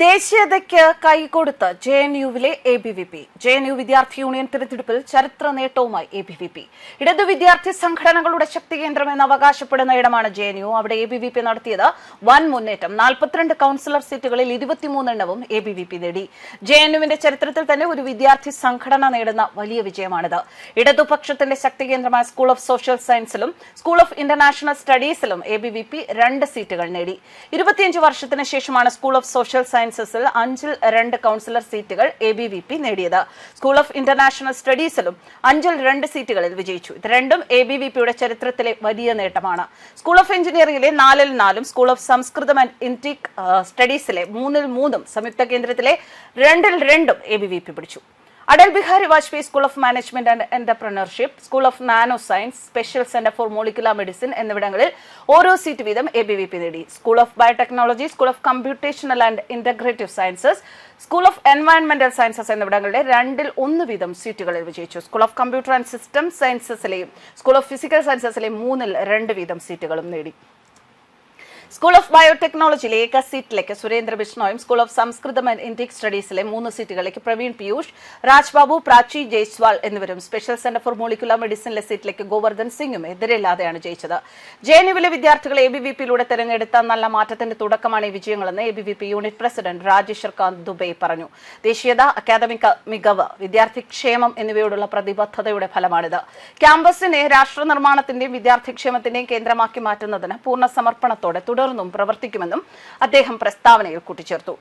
ദേശീയതയ്ക്ക് കൈകൊടുത്ത് J N യുവിലെ A B V P J N U വിദ്യാർത്ഥി union തിരഞ്ഞെടുപ്പിൽ ചരിത്ര നേട്ടവുമായി എ ബി വി പി ഇടതു വിദ്യാർത്ഥി സംഘടനകളുടെ ശക്തി കേന്ദ്രമെന്ന് അവകാശപ്പെടുന്ന ഇടമാണ് ജെ എൻ യു. അവിടെ എ ബി വി പി നടത്തിയത് വൻ മുന്നേറ്റം. നാൽപ്പത്തിരണ്ട് കൌൺസിലർ സീറ്റുകളിൽ ഇരുപത്തിമൂന്നെണ്ണവും എ ബി വി പി നേടി. ജെ എൻ യുവിന്റെ ചരിത്രത്തിൽ തന്നെ ഒരു വിദ്യാർത്ഥി സംഘടന നേടുന്ന വലിയ വിജയമാണിത്. ഇടതുപക്ഷത്തിന്റെ ശക്തി കേന്ദ്രമായ സ്കൂൾ ഓഫ് സോഷ്യൽ സയൻസിലും സ്കൂൾ ഓഫ് ഇന്റർനാഷണൽ സ്റ്റഡീസിലും എ ബി വി പി രണ്ട് സീറ്റുകൾ നേടി. ഇരുപത്തിയഞ്ച് വർഷത്തിന് ശേഷമാണ് സ്കൂൾ ഓഫ് സോഷ്യൽ സയൻസസിൽ അഞ്ചിൽ രണ്ട് കൌൺസിലർ സീറ്റുകൾ എ ബി വി പി നേടിയത്. സ്കൂൾ ഓഫ് ഇന്റർനാഷണൽ സ്റ്റഡീസിലും അഞ്ചിൽ രണ്ട് സീറ്റുകളിൽ വിജയിച്ചു. ഇത് രണ്ടും എ ബി വി പിയുടെ ചരിത്രത്തിലെ വലിയ നേട്ടമാണ്. സ്കൂൾ ഓഫ് എഞ്ചിനീയറിംഗിലെ നാലിൽ നാലും school of Sanskrit and Indic സ്റ്റഡീസിലെ മൂന്നിൽ മൂന്നും സംയുക്ത കേന്ദ്രത്തിലെ രണ്ടിൽ രണ്ടും എ ബി വി പി പിടിച്ചു. Atal Bihari Vajpayee school of management and entrepreneurship school of nano science special centre for molecular medicine എന്നിവിടങ്ങളിൽ ഓരോ സീറ്റ് വീതം എ ബി വി പി നേടി. School of biotechnology school of computational and integrative sciences school of എൻവയൺമെന്റൽ sciences എന്നിവിടങ്ങളുടെ രണ്ടിൽ ഒന്ന് വീതം സീറ്റുകളിൽ വിജയിച്ചു. School of computer and system സയൻസസിലെയും school of physical സയൻസസിലെയും മൂന്നിൽ രണ്ട് വീതം സീറ്റുകളും നേടി. സ്കൂൾ ഓഫ് ബയോടെക്നോളജിയിലെ ഏക സീറ്റിലേക്ക് Surendra ബിഷ്ണോയും school of Samskritam and Indic സ്റ്റഡീസിലെ മൂന്ന് സീറ്റുകളിലേക്ക് പ്രവീൺ പീയൂഷ് രാജ്ബാബു പ്രാചി ജയ്സ്വാൾ എന്നിവരും സ്പെഷ്യൽ സെന്റർ ഫോർ മോളിക്കുലർ മെഡിസിനിലെ സീറ്റിലേക്ക് ഗോവർദ്ധൻ സിംഗും എതിരില്ലാതെയാണ് ജയിച്ചത്. ജെ എൻ യുവിലെ വിദ്യാർത്ഥികൾ എ ബി വി പിയിലൂടെ തെരഞ്ഞെടുത്ത നല്ല മാറ്റത്തിന്റെ തുടക്കമാണ് ഈ വിജയങ്ങളെന്ന് A B V P unit president Rajeshwar Kant Dubey പറഞ്ഞു. ദേശീയത അക്കാദമിക മികവ് വിദ്യാർത്ഥി ക്ഷേമം എന്നിവയോടുള്ള പ്രതിബദ്ധതയുടെ ഫലമാണിത്. ക്യാമ്പസിനെ രാഷ്ട്ര നിർമ്മാണത്തിന്റെയും വിദ്യാർത്ഥി ക്ഷേമത്തിന്റെയും കേന്ദ്രമാക്കി മാറ്റുന്നതിന് പൂർണ സമർപ്പണത്തോടെ തുടർന്നും പ്രവർത്തിക്കുമെന്നും അദ്ദേഹം പ്രസ്താവനയിൽ കൂട്ടിച്ചേർത്തു.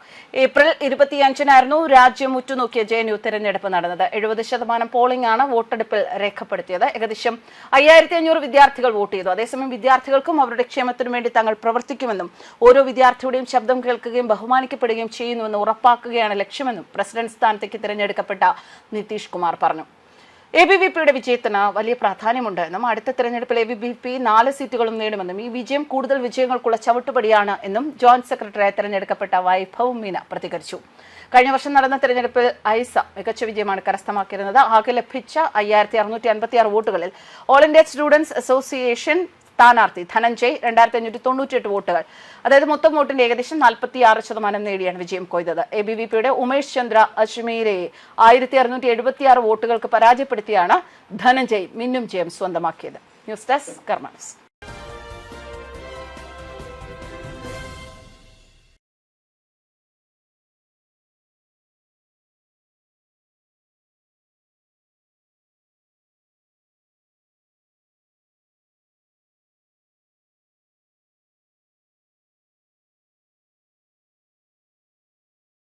ഏപ്രിൽ ഇരുപത്തിയഞ്ചിനായിരുന്നു രാജ്യം ഉറ്റുനോക്കിയ ജെ എൻ യു തെരഞ്ഞെടുപ്പ് നടന്നത്. എഴുപത് ശതമാനം പോളിംഗ് ആണ് വോട്ടെടുപ്പിൽ രേഖപ്പെടുത്തിയത്. ഏകദേശം അയ്യായിരത്തി അഞ്ഞൂറ് വിദ്യാർത്ഥികൾ വോട്ട് ചെയ്തു. അതേസമയം വിദ്യാർത്ഥികൾക്കും അവരുടെ ക്ഷേമത്തിനു വേണ്ടി തങ്ങൾ പ്രവർത്തിക്കുമെന്നും ഓരോ വിദ്യാർത്ഥിയുടെയും ശബ്ദം കേൾക്കുകയും ബഹുമാനിക്കപ്പെടുകയും ചെയ്യുന്നുവെന്ന് ഉറപ്പാക്കുകയാണ് ലക്ഷ്യമെന്നും പ്രസിഡന്റ് സ്ഥാനത്തേക്ക് തിരഞ്ഞെടുക്കപ്പെട്ട നിതീഷ് കുമാർ പറഞ്ഞു. എ ബി വി പിയുടെ വിജയത്തിന് വലിയ പ്രാധാന്യമുണ്ട്. എന്നും അടുത്ത തെരഞ്ഞെടുപ്പിൽ എ ബി വി പി നാല് സീറ്റുകളും നേടുമെന്നും ഈ വിജയം കൂടുതൽ വിജയങ്ങൾക്കുള്ള ചവിട്ടുപടിയാണ് എന്നും ജോയിന്റ് സെക്രട്ടറിയായി തെരഞ്ഞെടുക്കപ്പെട്ട വൈഭവ് മീന പ്രതികരിച്ചു. കഴിഞ്ഞ വർഷം നടന്ന തെരഞ്ഞെടുപ്പിൽ ഐസ മികച്ച വിജയമാണ് കരസ്ഥമാക്കിയിരുന്നത്. ആകെ ലഭിച്ച അയ്യായിരത്തി അറുന്നൂറ്റി അൻപത്തിയാറ് വോട്ടുകളിൽ ഓൾ ഇന്ത്യ സ്റ്റുഡൻസ് അസോസിയേഷൻ സ്ഥാനാർത്ഥി ധനഞ്ജയ് രണ്ടായിരത്തി അഞ്ഞൂറ്റി തൊണ്ണൂറ്റിയെട്ട് വോട്ടുകൾ. അതായത് മൊത്തം വോട്ടിന്റെ ഏകദേശം നാൽപ്പത്തി ആറ് ശതമാനം നേടിയാണ് വിജയം കൊയ്തത്. എ ബി വി പിയുടെ ഉമേഷ് ചന്ദ്ര അജ്മീരയെ ആയിരത്തി അറുന്നൂറ്റി എഴുപത്തി ആറ് വോട്ടുകൾക്ക് പരാജയപ്പെടുത്തിയാണ് ധനഞ്ജയ് മിന്നും ജയം സ്വന്തമാക്കിയത്. News desk കർമാനസ്